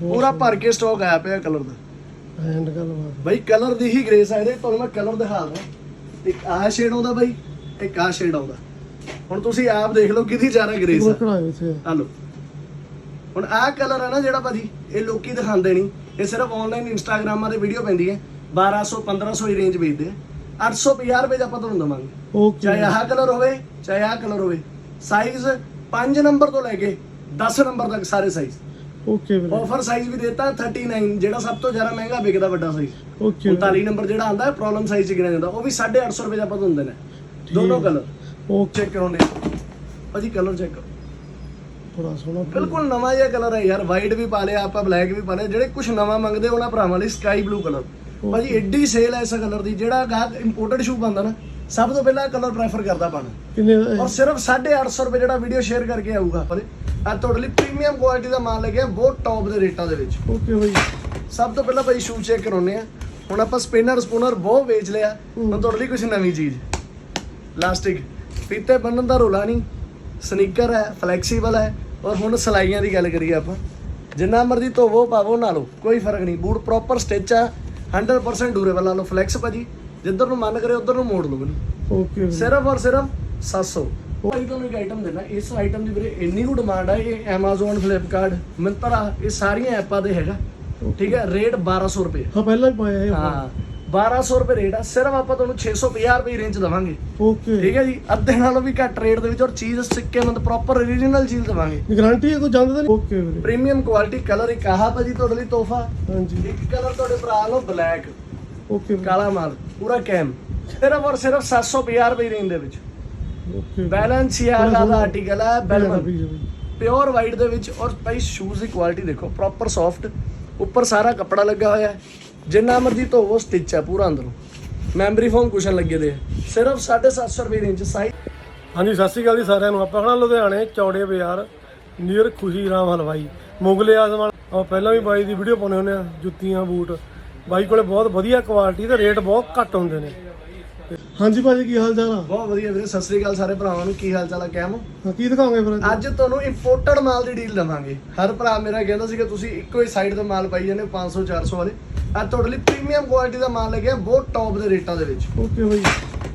ਪੂਰਾ ਭਰ ਕੇ ਸਟਾਕ ਆਇਆ ਪਿਆ ਕਲਰ ਦਾ। ਐਂਡ ਗੱਲਬਾਤ ਬਾਈ ਕਲਰ ਦੀ ਹੀ ਗ੍ਰੇਸ ਆ ਇਹਦੇ ਤੁਹਾਨੂੰ ਮੈਂ ਕਲਰ ਦਿਖਾ ਦਵਾਂ ਇੱਕ ਆਹ ਸ਼ੇਡ ਆਉਂਦਾ ਬਾਈ ਇੱਕ ਆਹ ਸ਼ੇਡ ਆਉਂਦਾ। ਹੁਣ ਤੁਸੀਂ ਆਪ ਦੇਖ ਲਓ ਕਿਹਦੀ ਜ਼ਿਆਦਾ ਗ੍ਰੇਸ ਆ। ਕਢਾਏ ਇੱਥੇ। ਆ ਲਓ ਹੁਣ ਆਹ ਕਲਰ ਹੈ ਨਾ ਜਿਹੜਾ ਭਾਜੀ ਇਹ ਲੋਕੀ ਦਿਖਾਉਂਦੇ ਨਹੀਂ। ਇਹ ਸਿਰਫ ਆਨਲਾਈਨ ਇੰਸਟਾਗ੍ਰਾਮਾਂ ਤੇ ਵੀਡੀਓ ਪੈਂਦੀ ਹੈ। 1200 1500 ਦੀ ਰੇਂਜ ਵੇਚਦੇ ਆ। 850 ਰੁਪਏ 'ਚ ਆਪਾਂ ਤੁਹਾਨੂੰ ਦਵਾਂਗੇ। ਓਕੇ ਚਾਹੇ ਆਹ ਕਲਰ ਹੋਵੇ ਚਾਹੇ ਆਹ ਕਲਰ ਹੋਵੇ। ਸਾਈਜ਼ 5 ਨੰਬਰ ਤੋਂ ਲੈ ਕੇ 10 ਨੰਬਰ ਤੱਕ ਸਾਰੇ ਸਾਈਜ਼ ਓਕੇ ਵੀਰੇ। ਆਫਰ ਸਾਈਜ਼ ਵੀ ਦੇਤਾ 39 ਜਿਹੜਾ ਸਭ ਤੋਂ ਜ਼ਿਆਦਾ ਮਹਿੰਗਾ ਵਿਕਦਾ ਵੱਡਾ ਸਾਈਜ਼ ਓਕੇ 39 ਨੰਬਰ ਜਿਹੜਾ ਆਂਦਾ ਪ੍ਰੋਬਲਮ ਸਾਈਜ਼ ਗਿਣਿਆ ਜਾਂਦਾ। ਉਹ ਵੀ 850 ਰੁਪਏ ਦਾ ਆਪਾਂ ਦਿੰਦੇ ਨੇ। ਦੋਨੋਂ ਕਲਰ ਓਕੇ ਚੈੱਕ ਕਰਾਉਂਦੇ ਭਾਜੀ ਕਲਰ ਚੈੱਕ ਕਰੋ। ਬੜਾ ਸੋਹਣਾ ਬਿਲਕੁਲ ਨਵਾਂ ਜਿਹਾ ਕਲਰ ਹੈ ਯਾਰ। ਵਾਈਟ ਵੀ ਪਾ ਲਿਆ ਆਪਾਂ ਬਲੈਕ ਵੀ ਪਾ ਲਿਆ। ਜਿਹੜੇ ਕੁਝ ਨਵਾਂ ਮੰਗਦੇ ਉਹਨਾਂ ਭਰਾਵਾਂ ਲਈ ਸਕਾਈ ਬਲੂ ਕਲਰ ਭਾਜੀ ਐਡੀ ਸੇਲ ਹੈ ਇਸ ਕਲਰ ਦੀ। ਜਿਹੜਾ ਗਾਹਕ ਇੰਪੋਰਟਡ ਸ਼ੂ ਪਾਉਂਦਾ ਨਾ ਸਭ ਤੋਂ ਪਹਿਲਾਂ ਕਲਰ ਪ੍ਰੈਫਰ ਕਰਦਾ ਪਾਣਾ? ਔਰ ਸਿਰਫ 850 ਰੁਪਏ ਜਿਹੜਾ ਵੀਡੀਓ ਸ਼ੇਅਰ ਕਰਕੇ ਆਊਗਾ ਆਪਾਂ ਆ ਤੁਹਾਡੇ ਲਈ ਪ੍ਰੀਮੀਅਮ ਕੁਆਲਿਟੀ ਦਾ ਮਾਲ ਲੱਗਿਆ ਬਹੁਤ ਟੌਪ ਦੇ ਰੇਟਾਂ ਦੇ ਵਿੱਚ। ਓਕੇ ਬਾਈ। ਸਭ ਤੋਂ ਪਹਿਲਾਂ ਭਾਈ ਸ਼ੂ ਚੈੱਕ ਕਰਾਉਨੇ ਆ ਹੁਣ ਆਪਾਂ ਸਪਿਨਰ ਸਪੂਨਰ ਬਹੁਤ ਵੇਚ ਲਿਆ। ਹੁਣ ਤੁਹਾਡੇ ਲਈ ਕੁਝ ਨਵੀਂ ਚੀਜ਼। ਲਾਸਟਿਕ ਫੀਤੇ ਬੰਨਣ ਦਾ ਰੋਲਾ ਨਹੀਂ। ਸਨੀਕਰ ਹੈ ਫਲੈਕਸੀਬਲ ਹੈ। ਔਰ ਹੁਣ ਸਲਾਈਆਂ ਦੀ ਗੱਲ ਕਰੀਏ ਆਪਾਂ। ਜਿੰਨਾ ਮਰਜ਼ੀ ਧੋਵੋ ਪਾਵੋ ਨਾ ਲਓ ਕੋਈ ਫ਼ਰਕ ਨਹੀਂ। ਬੂਟ ਪ੍ਰੋਪਰ ਸਟਿਚ ਆ। 100% ਡਿਊਰੇਬਲ ਲਾ ਲਓ ਫਲੈਕਸ ਭਾਜੀ। ਜਿੱਧਰ ਨੂੰ ਮਨ ਕਰੇ ਉਧਰ ਨੂੰ ਮੋੜ ਲਓ। ਓਕੇ ਸਿਰਫ ਔਰ ਸਿਰਫ 700 ਭਾਈ ਤੁਹਾਨੂੰ ਇੱਕ ਆਈਟਮ ਦੇਣਾ ਇਸ ਆਈਟਮ ਦੀ ਵੀਰੇ ਇੰਨੀ ਕੁ ਡਿਮਾਂਡ ਆ ਇਹ Amazon Flipkart Myntra ਇਹ ਸਾਰੀਆਂ ਐਪਾਂ ਦੇ ਹੈਗਾ। ਠੀਕ ਹੈ ਰੇਟ 1200 ਰੁਪਏ। ਹਾਂ ਪਹਿਲਾਂ ਹੀ ਪਾਇਆ ਇਹ ਹਾਂ 1200 ਰੁਪਏ ਰੇਟ ਆ। ਸਿਰਫ ਆਪਾਂ ਤੁਹਾਨੂੰ 650 ਰੁਪਏ ਰੇਂਜ ਦਵਾਂਗੇ। ਓਕੇ ਠੀਕ ਹੈ ਜੀ? ਅੱਧੇ ਨਾਲੋਂ ਵੀ ਘੱਟ ਰੇਟ ਦੇ ਵਿੱਚ ਔਰ ਚੀਜ਼ ਸਿੱਕੇ ਮੰਦ ਪ੍ਰੋਪਰ ਓਰੀਜਨਲ ਚੀਜ਼ ਦਵਾਂਗੇ। ਗਾਰੰਟੀ ਹੈ ਕੋਈ ਜਾਂਦਾ ਤਾਂ ਨਹੀਂ? ਓਕੇ ਵੀਰੇ। ਪ੍ਰੀਮੀਅਮ ਕੁਆਲਿਟੀ ਕਲਰ ਇੱਕ ਆਹ ਭਾਜੀ ਤੁਹਾਡੇ ਲਈ ਤੋਹਫਾ। ਹਾਂਜੀ। ਇੱਕ ਕਲਰ ਤੁਹਾਡੇ ਭਰਾ ਲਓ ਬਲੈਕ ਓਕੇ ਕਾਲਾ ਮਾਲ ਪੂਰਾ ਕੈਮ ਸਿਰਫ ਔਰ ਸਿਰਫ 750 ਰੁਪਏ ਰੇਂਜ ਦੇ ਵਿੱਚ। ਬੈਲੈਂਸੀਆਗਾ ਦਾ ਆਰਟੀਕਲ ਹੈ ਬੈਲਮਨ ਪਿਓਰ ਵਾਈਟ ਦੇ ਵਿੱਚ ਔਰ ਭਾਈ ਸ਼ੂਜ਼ ਦੀ ਕੁਆਲਿਟੀ ਦੇਖੋ ਪ੍ਰੋਪਰ ਸੌਫਟ ਉੱਪਰ ਸਾਰਾ ਕੱਪੜਾ ਲੱਗਾ ਹੋਇਆ ਹੈ। ਜਿੰਨਾ ਮਰਜ਼ੀ ਧੋਵੋ ਸਟਿਚ ਹੈ ਪੂਰਾ ਅੰਦਰੋਂ। ਮੈਮਰੀ ਫੋਮ ਕੁਸ਼ਨ ਲੱਗੇ ਦੇ। ਸਿਰਫ 750 ਰੁਪਏ ਰੇਂਜ ਸਾਈਜ਼ ਹਾਂਜੀ ਸਤਿ ਸ਼੍ਰੀ ਅਕਾਲ ਜੀ ਸਾਰਿਆਂ ਨੂੰ। ਆਪਾਂ ਖੜਾ ਲੁਧਿਆਣੇ ਚੌੜੇ ਬਾਜ਼ਾਰ ਨੀਅਰ ਖੁਸ਼ੀ ਰਾਮ ਹਲਵਾਈ। ਮੁਗਲੇ ਆਜ਼ਮ ਆਪਾਂ ਪਹਿਲਾਂ ਵੀ ਬਾਈ ਦੀ ਵੀਡੀਓ ਪਾਉਣੇ ਹੁੰਦੇ ਆ ਜੁੱਤੀਆਂ ਬੂਟ। ਬਾਈ ਕੋਲੇ ਬਹੁਤ ਵਧੀਆ ਕੁਆਲਿਟੀ ਤੇ ਰੇਟ ਬਹੁਤ ਘੱਟ ਹੁੰਦੇ ਨੇ। ਹਾਂਜੀ ਭਾਜੀ ਕੀ ਹਾਲ ਚਾਲ ਆ? ਬਹੁਤ ਵਧੀਆ ਵੀਰੇ ਸਤਿ ਸ੍ਰੀ ਅਕਾਲ ਸਾਰੇ ਭਰਾਵਾਂ ਨੂੰ। ਕੀ ਹਾਲ ਚਾਲ ਹੈ ਕੈਮ ਹਾਂ, ਕੀ ਦਿਖਾਓਗੇ ਫਿਰ ਅੱਜ? ਅੱਜ ਤੁਹਾਨੂੰ ਇੰਪੋਰਟਡ ਮਾਲ ਦੀ ਡੀਲ ਦਵਾਂਗੇ। ਹਰ ਭਰਾ ਮੇਰਾ ਕਹਿੰਦਾ ਸੀ ਕਿ ਤੁਸੀਂ ਇੱਕੋ ਹੀ ਸਾਈਡ ਤੋਂ ਮਾਲ ਪਾਈ ਜਾਂਦੇ 500 400 ਵਾਲੇ। ਅੱਜ ਤੁਹਾਡੇ ਲਈ ਪ੍ਰੀਮੀਅਮ ਕੁਆਲਿਟੀ ਦਾ ਮਾਲ ਲੱਗਿਆ ਬਹੁਤ ਟੌਪ ਦੇ ਰੇਟਾਂ ਦੇ ਵਿੱਚ। ਓਕੇ ਬਾਈ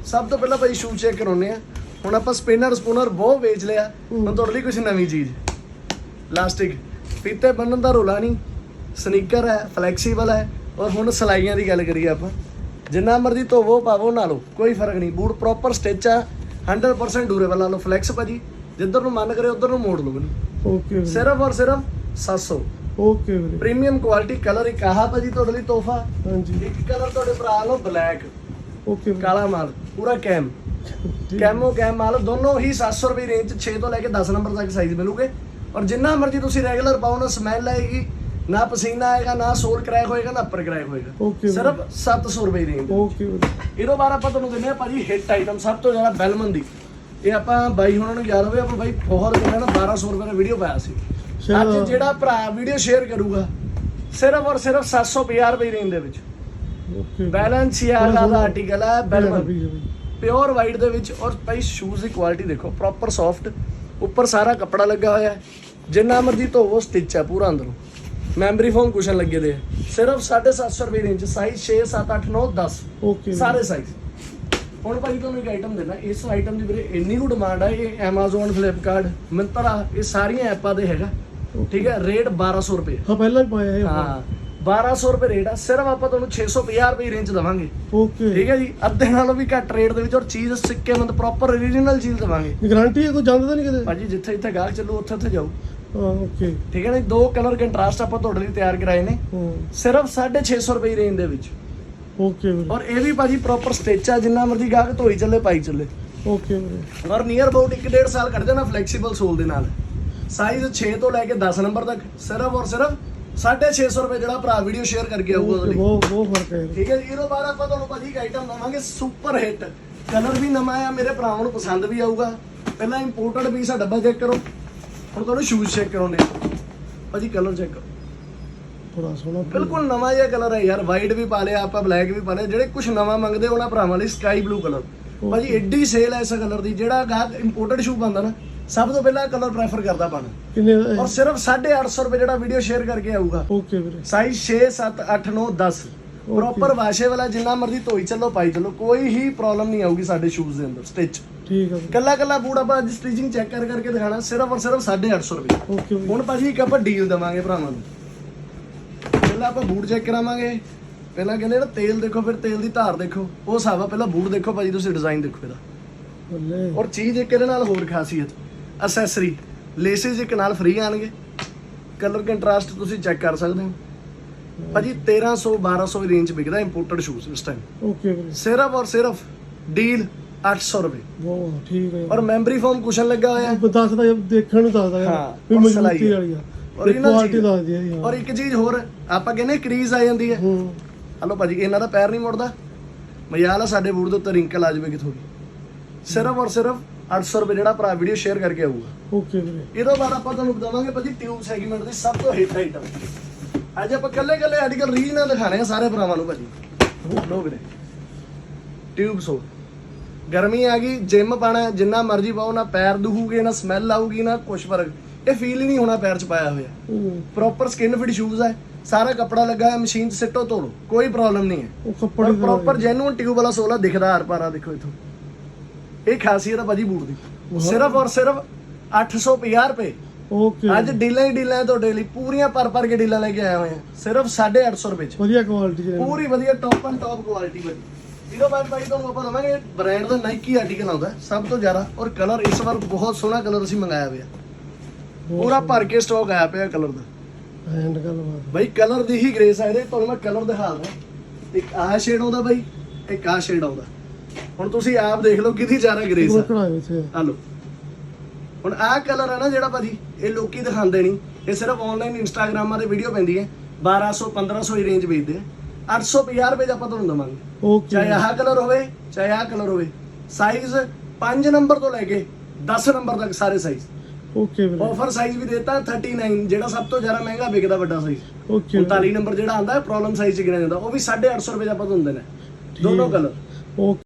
ਸਭ ਤੋਂ ਪਹਿਲਾਂ ਭਾਈ ਸ਼ੂ ਚੈੱਕ ਕਰਾਉਨੇ ਆ ਹੁਣ ਆਪਾਂ ਸਪਿਨਰ ਸਪੂਨਰ ਬਹੁਤ ਵੇਚ ਲਿਆ ਹੁਣ ਤੁਹਾਡੇ ਲਈ ਕੁਝ ਨਵੀਂ ਚੀਜ਼। ਲਾਸਟਿਕ ਫੀਤੇ ਬੰਨਣ ਦਾ ਰੋਲਾ ਨਹੀਂ। ਸਨੀਕਰ ਹੈ ਫਲੈਕਸੀਬਲ ਹੈ। ਔਰ ਹੁਣ ਸਲਾਈਆਂ ਦੀ ਗੱਲ ਕਰੀਏ ਆਪਾਂ। ਜਿੰਨਾ ਮਰਜ਼ੀ ਧੋਵੋ ਪਾਵੋ ਨਾ ਲਓ ਕੋਈ ਫ਼ਰਕ ਨਹੀਂ। ਬੂਟ ਪ੍ਰੋਪਰ ਸਟਿਚ ਆ 100% ਡਿਊਰੇਬਲ ਲਾ ਲਓ ਫਲੈਕਸ ਭਾਜੀ ਜਿੱਧਰ ਨੂੰ ਮਨ ਕਰੇ ਉਧਰ ਨੂੰ ਮੋੜ ਲਓ ਇਹਨੂੰ ਓਕੇ ਵੀਰੇ। ਸਿਰਫ ਔਰ ਸਿਰਫ 700 ਓਕੇ ਵੀਰੇ। ਪ੍ਰੀਮੀਅਮ ਕੁਆਲਿਟੀ ਕਲਰ ਇੱਕ ਆਹ ਭਾਜੀ ਤੁਹਾਡੇ ਲਈ ਤੋਹਫਾ। ਹਾਂਜੀ। ਇੱਕ ਕਲਰ ਤੁਹਾਡੇ ਭਰਾ ਲਓ ਬਲੈਕ ਓਕੇ ਕਾਲਾ ਮਾਲ ਪੂਰਾ ਕੈਮ ਕੈਮੋ ਕੈਮ ਮਾਲ ਦੋਨੋਂ ਹੀ 700 ਰੁਪਏ ਰੇਂਜ 'ਚ 6 ਤੋਂ ਲੈ ਕੇ 10 ਨੰਬਰ ਤੱਕ ਸਾਈਜ਼ ਮਿਲੂਗੇ। ਔਰ ਜਿੰਨਾ ਮਰਜ਼ੀ ਤੁਸੀਂ ਰੈਗੂਲਰ ਪਾਓ ਨਾ ਸਮੈਲ ਆਏਗੀ। ਨਾ ਪਸੀਨਾ ਆਏਗਾ ਨਾ ਸੋਲ ਕ੍ਰੈਕ ਹੋਏਗਾ ਨਾ ਅੱਪਰ ਕ੍ਰੈਕ ਹੋਏਗਾ। ਸਿਰਫ 700 ਰੁਪਏ ਰੇਂਜ ਓਕੇ ਵੀਰੇ ਇਹਦੋਂ ਬਾਅਦ ਆਪਾਂ ਤੁਹਾਨੂੰ ਦਿੰਦੇ ਆ ਭਾਜੀ ਹਿੱਟ ਆਈਟਮ ਸਭ ਤੋਂ ਜ਼ਿਆਦਾ ਬੈਲਮਨ ਦੀ। ਇਹ ਆਪਾਂ ਬਾਈ ਹੁਣਾਂ ਨੂੰ ਯਾਦ ਹੋਵੇ ਆਪਾਂ ਬਾਈ ਬਹੁਤ ਜਿਹੜਾ ਨਾ 1200 ਰੁਪਏ ਦਾ ਵੀਡੀਓ ਪਾਇਆ ਸੀ। ਅੱਜ ਜਿਹੜਾ ਭਰਾ ਵੀਡੀਓ ਸ਼ੇਅਰ ਕਰੂਗਾ ਸਿਰਫ ਔਰ ਸਿਰਫ 750 ਰੁਪਏ ਰੇਂਜ ਦੇ ਵਿੱਚ। ਓਕੇ ਬੈਲੈਂਸੀਆਗਾ ਦਾ ਆਰਟੀਕਲ ਹੈ ਬੈਲਮਨ ਬੈਲਮਨ ਪਿਓਰ ਵਾਈਟ ਦੇ ਵਿੱਚ ਔਰ ਭਾਈ ਸ਼ੂਜ਼ ਦੀ ਕੁਆਲਿਟੀ ਦੇਖੋ ਪ੍ਰੋਪਰ ਸੌਫਟ ਉੱਪਰ ਸਾਰਾ ਕੱਪੜਾ ਲੱਗਾ ਹੋਇਆ ਹੈ। ਜਿੰਨਾ ਮਰਜ਼ੀ ਧੋਵੋ ਸਟਿਚ ਹੈ ਪੂਰਾ ਅੰਦਰੋਂ। ਮੈਮਰੀ ਫੋਮ ਕੁਸ਼ਨ ਲੱਗੇ ਦੇ। ਸਿਰਫ 750 ਰੁਪਏ ਰੇਂਜ ਸਾਈਜ਼ 6 7 8 9 10 ਓਕੇ ਸਾਰੇ ਸਾਈਜ਼ ਹੁਣ ਭਾਈ ਤੁਹਾਨੂੰ ਇੱਕ ਆਈਟਮ ਦੇਣਾ ਇਸ ਆਈਟਮ ਦੀ ਵੀਰੇ ਇੰਨੀ ਕੁ ਡਿਮਾਂਡ ਆ ਇਹ Amazon Flipkart Myntra ਇਹ ਸਾਰੀਆਂ ਐਪਾਂ ਦੇ ਹੈਗਾ। ਠੀਕ ਹੈ ਰੇਟ 1200 ਰੁਪਏ। ਹਾਂ ਪਹਿਲਾਂ ਹੀ ਪਾਇਆ ਇਹ ਹਾਂ 1200 ਰੁਪਏ ਰੇਟ ਆ। ਸਿਰਫ ਆਪਾਂ ਤੁਹਾਨੂੰ 650 ਰੁਪਏ ਰੇਂਜ ਦਵਾਂਗੇ। ਓਕੇ ਠੀਕ ਹੈ ਜੀ ਅੱਧੇ ਨਾਲੋਂ ਵੀ ਘੱਟ ਰੇਟ ਦੇ ਵਿੱਚ ਔਰ ਚੀਜ਼ ਸਿੱਕੇ ਮੰਦ ਪ੍ਰੋਪਰ ਓਰੀਜਨਲ ਚੀਜ਼ ਦਵਾਂਗੇ। ਗਾਰੰਟੀ ਹੈ ਕੋਈ ਜਾਂਦਾ ਤਾਂ ਨਹੀਂ ਕਿਤੇ? ਭਾਜੀ ਜਿੱਥੇ ਜਿੱਥੇ ਗਾਹਕ ਚੱਲੂ ਉੱਥੇ ਉੱਥੇ ਜਾਊ। ਹਾਂ ਓਕੇ ਠੀਕ ਹੈ ਨਾ ਜੀ? ਦੋ ਕਲਰ ਕੰਟਰਾਸਟ ਆਪਾਂ ਤੁਹਾਡੇ ਲਈ ਤਿਆਰ ਕਰਾਏ ਨੇ। ਹਾਂ। ਸਿਰਫ 650 ਰੁਪਏ ਰੇਂਜ ਦੇ ਵਿੱਚ। ਓਕੇ ਵੀਰੇ। ਔਰ ਇਹ ਵੀ ਭਾਜੀ ਪ੍ਰੋਪਰ ਸਟਿਚ ਆ ਜਿੰਨਾ ਮਰਜ਼ੀ ਗਾਹਕ ਧੋਈ ਚੱਲੇ ਪਾਈ ਚੱਲੇ। ਓਕੇ ਵੀਰੇ। ਔਰ ਨੀਅਰ ਅਬਾਊਟ 1.5 ਸਾਲ ਕੱਢ ਜਾਣਾ ਫਲੈਕਸੀਬਲ ਸੋਲ ਦੇ ਨਾਲ। ਸਾਈਜ਼ 6 ਤੋਂ ਲੈ ਕੇ 10 ਨੰਬਰ ਤੱਕ ਸਿਰਫ ਔਰ ਸਿਰਫ 650 ਰੁਪਏ ਜਿਹੜਾ ਭਰਾ ਵੀਡੀਓ ਸ਼ੇਅਰ ਕਰਕੇ ਆਊਗਾ ਉਹਦੇ ਲਈ। ਬਹੁਤ ਬਹੁਤ ਫ਼ਰਕ ਹੈ ਇਹਦਾ। ਠੀਕ ਹੈ ਜੀ? ਇਹਦੋਂ ਬਾਅਦ ਆਪਾਂ ਤੁਹਾਨੂੰ ਭਾਜੀ ਇੱਕ ਆਈਟਮ ਦਵਾਂਗੇ ਸੁਪਰ ਹਿੱਟ ਕਲਰ ਵੀ ਨਵਾਂ ਆ ਮੇਰੇ ਭਰਾਵਾਂ ਨੂੰ ਪਸੰਦ ਵੀ ਆਊਗਾ। ਪਹਿਲਾਂ ਇੰਪੋਰਟਡ ਪੀਸ ਆ ਡੱਬਾ ਚੈੱਕ ਕਰੋ। ਹੁਣ ਤੁਹਾਨੂੰ ਸ਼ੂਜ਼ ਚੈੱਕ ਕਰਾਉਣੇ ਭਾਜੀ ਕਲਰ ਚੈੱਕ ਬੜਾ ਸੋਹਣਾ ਬਿਲਕੁਲ ਨਵਾਂ ਜਿਹਾ ਕਲਰ ਹੈ ਯਾਰ। ਵਾਈਟ ਵੀ ਪਾ ਲਿਆ ਆਪਾਂ ਬਲੈਕ ਵੀ ਪਾ ਲਿਆ। ਜਿਹੜੇ ਕੁਝ ਨਵਾਂ ਮੰਗਦੇ ਉਹਨਾਂ ਭਰਾਵਾਂ ਲਈ ਸਕਾਈ ਬਲੂ ਕਲਰ ਭਾਜੀ ਐਡੀ ਸੇਲ ਹੈ ਇਸ ਕਲਰ ਦੀ। ਜਿਹੜਾ ਗਾਹਕ ਇੰਪੋਰਟਡ ਸ਼ੂ ਪਾਉਂਦਾ ਨਾ ਸਭ ਤੋਂ ਪਹਿਲਾਂ ਕਲਰ ਪ੍ਰੈਫਰ ਕਰਦਾ ਬਣ ਕਿੰਨੇ ਔਰ ਸਿਰਫ 850 ਰੁਪਏ ਜਿਹੜਾ ਵੀਡੀਓ ਸ਼ੇਅਰ ਕਰਕੇ ਆਊਗਾ। ਓਕੇ ਵੀਰੇ। ਸਾਈਜ਼ 6 7 8 9 10 ਪ੍ਰੋਪਰ ਵਾਸ਼ੇ ਵਾਲਾ ਜਿੰਨਾ ਮਰਜ਼ੀ ਧੋਈ ਚੱਲੋ ਪਾਈ ਚੱਲੋ। ਕੋਈ ਹੀ ਪ੍ਰੋਬਲਮ ਨਹੀਂ ਆਊਗੀ ਸਾਡੇ ਸ਼ੂਜ਼ ਦੇ ਅੰਦਰ ਸਟਿਚ ਠੀਕ ਆ ਵੀਰੇ ਕੱਲਾ ਕੱਲਾ ਬੂਟ ਆਪਾਂ ਅੱਜ ਸਟਿਚਿੰਗ ਚੈੱਕ ਕਰ ਕਰਕੇ ਦਿਖਾਣਾ ਸਿਰਫ ਔਰ ਸਿਰਫ 850 ਰੁਪਏ। ਓਕੇ ਵੀਰੇ ਹੁਣ ਭਾਜੀ ਇੱਕ ਆਪਾਂ ਡੀਲ ਦਵਾਂਗੇ ਭਰਾਵਾਂ ਨੂੰ। ਪਹਿਲਾਂ ਆਪਾਂ ਬੂਟ ਚੈੱਕ ਕਰਾਵਾਂਗੇ। ਪਹਿਲਾਂ ਕਹਿੰਦੇ ਨਾ ਤੇਲ ਦੇਖੋ ਫਿਰ ਤੇਲ ਦੀ ਧਾਰ ਦੇਖੋ। ਉਹ ਹਿਸਾਬ ਆ ਪਹਿਲਾਂ ਬੂਟ ਦੇਖੋ ਭਾਜੀ ਤੁਸੀਂ ਡਿਜ਼ਾਈਨ ਦੇਖੋ ਇਹਦਾ। ਬੱਲੇ। ਔਰ ਚੀਜ਼ ਇੱਕ ਇਹਦੇ ਨਾਲ ਹੋਰ ਖਾਸੀਅਤ ਅਸੈਸਰੀ ਲੇਸਿਸ ਇੱਕ ਨਾਲ ਫ੍ਰੀ ਆਣਗੇ। ਕਲਰ ਕੰਟਰਾਸਟ ਤੁਸੀਂ ਚੈੱਕ ਕਰ ਸਕਦੇ ਹੋ। ਭਾਜੀ 1300 1200 ਦੀ ਰੇਂਜ ਵਿਕਦਾ ਇੰਪੋਰਟਡ ਸ਼ੂਜ਼ ਇਸ ਟਾਈਮ ਓਕੇ ਵੀਰੇ ਸਿਰਫ ਔਰ ਸਿਰਫ ਡੀਲ 800 ਰੁਪਏ। ਬਹੁਤ ਠੀਕ ਹੈ ਔਰ ਮੈਮਰੀ ਫੋਮ ਕੁਸ਼ਨ ਲੱਗਾ ਹੋਇਆ ਹੈ। ਉਹ ਦੱਸਦਾ ਯਾਰ, ਦੇਖਣ ਨੂੰ ਦੱਸਦਾ ਯਾਰ। ਹਾਂ, ਵੀ ਔਰ ਮਜ਼ਬੂਤੀ ਹੈ। ਵਾਲੀ ਆ। ਔਰ ਇਹਨਾਂ ਕੁਆਲਿਟੀ ਚੀਜ਼- ਦੱਸਦੀ ਹੈ ਜੀ, ਹਾਂ। ਔਰ ਇੱਕ ਚੀਜ਼ ਹੋਰ ਆਪਾਂ ਕਹਿੰਦੇ ਕਰੀਜ਼ ਆ ਜਾਂਦੀ ਹੈ। ਹੂੰ। ਹਲੋ ਭਾਜੀ ਇਹਨਾਂ ਦਾ ਪੈਰ ਨਹੀਂ ਮੁੜਦਾ। ਮਜ਼ਾਲ ਆ ਸਾਡੇ ਬੂਟ ਦੇ ਉੱਤੇ ਰਿੰਕਲ ਆ ਜਾਵੇ ਕਿਥੋਂ ਦੀ। ਸਿਰਫ ਔਰ ਸਿਰਫ 800 ਰੁਪਏ ਜਿਹੜਾ ਭਰਾ ਵੀਡੀਓ ਸ਼ੇਅਰ ਕਰਕੇ ਆਊਗਾ। ਓਕੇ ਵੀਰੇ। ਇਹ ਤੋਂ ਬਾਅਦ ਆਪਾਂ ਤੁਹਾਨੂੰ ਬਤਾਵਾਂਗੇ ਭਾਜੀ ਟਿਊਬ ਸੈਗਮੈਂਟ ਦੀ ਸਭ ਤੋਂ ਹਿੱਟ ਆਈਟਮ ਅੱਜ ਆਪਾਂ ਕੱਲੇ ਕੱਲੇ ਆਰਟੀਕਲ ਰੀਜ ਨਾਲ ਦਿਖਾਣੇ ਆ ਸਾਰੇ ਭਰਾਵਾਂ ਨੂੰ ਭਾਜੀ। ਲੋ ਵੀਰੇ। ਟਿਊਬ ਸੋ ਗਰਮੀ ਆ ਗਈ ਜਿਮ ਪਾਣਾ ਜਿੰਨਾ ਮਰਜ਼ੀ ਪਾਓ ਨਾ ਪੈਰ ਦੁਖੂਗੇ ਨਾ ਸਮੈਲ ਆਊਗੀ ਨਾ ਕੁਛ ਫ਼ਰਕ। ਇਹ ਫੀਲ ਹੀ ਨਹੀਂ ਹੋਣਾ ਪੈਰ 'ਚ ਪਾਇਆ ਹੋਇਆ। ਪ੍ਰੋਪਰ ਸਕਿਨ ਫਿਟ ਸ਼ੂਜ਼ ਹੈ ਸਾਰਾ ਕੱਪੜਾ ਲੱਗਾ ਹੈ ਮਸ਼ੀਨ 'ਚ ਸਿੱਟੋ ਧੋ ਲਓ। ਕੋਈ ਪ੍ਰੋਬਲਮ ਨਹੀਂ ਹੈ। ਉਹ ਕੱਪੜੇ ਪ੍ਰੋਪਰ ਜੈਨੂਨ ਟਿਊਬ ਵਾਲਾ ਸੋਲਾ ਦਿਖਦਾ ਹਰ ਪਾਰਾ ਦੇਖੋ ਇਥੋਂ। ਇਹ ਖਾਸੀਅਤ ਹੈ ਭਾਜੀ ਬੂਟ ਦੀ। ਸਿਰਫ ਔਰ ਸਿਰਫ 850 ਰੁਪਏ। ਓਕੇ ਅੱਜ ਡੀਲਾਂ ਹੀ ਡੀਲਾਂ ਤੁਹਾਡੇ ਲਈ। ਪੂਰੀਆਂ ਪਰ ਪਰ ਕੇ ਡੀਲਾਂ ਲੈ ਕੇ ਆਏ ਹੋਏ ਆ। ਸਿਰਫ 850 ਰੁਪਏ ਚ। ਵਧੀਆ ਕੁਆਲਿਟੀ ਪੂਰੀ ਵਧੀਆ ਟੌਪ ਐਂਡ ਟੌਪ ਕੁਆਲਿਟੀ ਭਾਜੀ। ਇਹਦੇ ਬਾਅਦ ਭਾਈ ਤੁਹਾਨੂੰ ਆਪਾਂ ਦਵਾਂਗੇ ਬ੍ਰਾਂਡ ਦਾ ਨਾਈਕੀ ਆਰਟੀਕਲ ਆਉਂਦਾ ਸਭ ਤੋਂ ਜ਼ਿਆਦਾ। ਔਰ ਕਲਰ ਇਸ ਵਾਰ ਬਹੁਤ ਸੋਹਣਾ ਕਲਰ ਅਸੀਂ ਮੰਗਾਇਆ ਹੋਇਆ ਪੂਰਾ ਭਰ ਕੇ ਸਟਾਕ ਆਇਆ ਪਿਆ ਕਲਰ ਦਾ। ਐਂਡ ਗੱਲਬਾਤ ਬਾਈ ਕਲਰ ਦੀ ਹੀ ਗ੍ਰੇਸ ਆ ਇਹਦੇ ਤੁਹਾਨੂੰ ਮੈਂ ਕਲਰ ਦਿਖਾ ਦਵਾਂ ਇੱਕ ਆਹ ਸ਼ੇਡ ਆਉਂਦਾ ਬਾਈ ਇੱਕ ਆਹ ਸ਼ੇਡ ਆਉਂਦਾ। ਹੁਣ ਤੁਸੀਂ ਆਪ ਦੇਖ ਲਓ ਕਿਹਦੀ ਜ਼ਿਆਦਾ ਗ੍ਰੇਸ ਆ। ਆ ਲਓ। ਹੁਣ ਆਹ ਕਲਰ ਹੈ ਨਾ ਜਿਹੜਾ ਭਾਜੀ ਇਹ ਲੋਕੀ ਦਿਖਾਉਂਦੇ ਨਹੀਂ। ਇਹ ਸਿਰਫ ਆਨਲਾਈਨ ਇੰਸਟਾਗ੍ਰਾਮਾਂ ਤੇ ਵੀਡੀਓ ਪੈਂਦੀ ਹੈ। 1200 1500 ਦੀ ਰੇਂਜ ਵੇਚਦੇ ਆ। 850 ਰੁਪਏ 'ਚ ਆਪਾਂ ਤੁਹਾਨੂੰ ਦਵਾਂਗੇ। ਓਕੇ ਚਾਹੇ ਆਹ ਕਲਰ ਹੋਵੇ ਚਾਹੇ ਆਹ ਕਲਰ ਹੋਵੇ। ਸਾਈਜ਼ 5 ਨੰਬਰ ਤੋਂ ਲੈ ਕੇ 10 ਨੰਬਰ ਤੱਕ ਸਾਰੇ ਸਾਈਜ਼ ਓਕੇ ਵੀਰੇ ਆਫਰ ਸਾਈਜ਼ ਵੀ ਦਿੱਤਾ 39 ਜਿਹੜਾ ਸਭ ਤੋਂ ਜ਼ਿਆਦਾ ਮਹਿੰਗਾ ਵਿਕਦਾ ਵੱਡਾ ਸਾਈਜ਼ ਓਕੇ ਵੀਰੇ 39 ਨੰਬਰ ਜਿਹੜਾ ਆਂਦਾ ਪ੍ਰੋਬਲਮ ਸਾਈਜ਼ ਚ ਗਿਣਿਆ ਜਾਂਦਾ। ਉਹ ਵੀ 850 ਰੁਪਏ 'ਚ ਆਪਾਂ ਦਿੰਦੇ ਨੇ। ਦੋਨੋਂ ਕਲਰ ਓਕੇ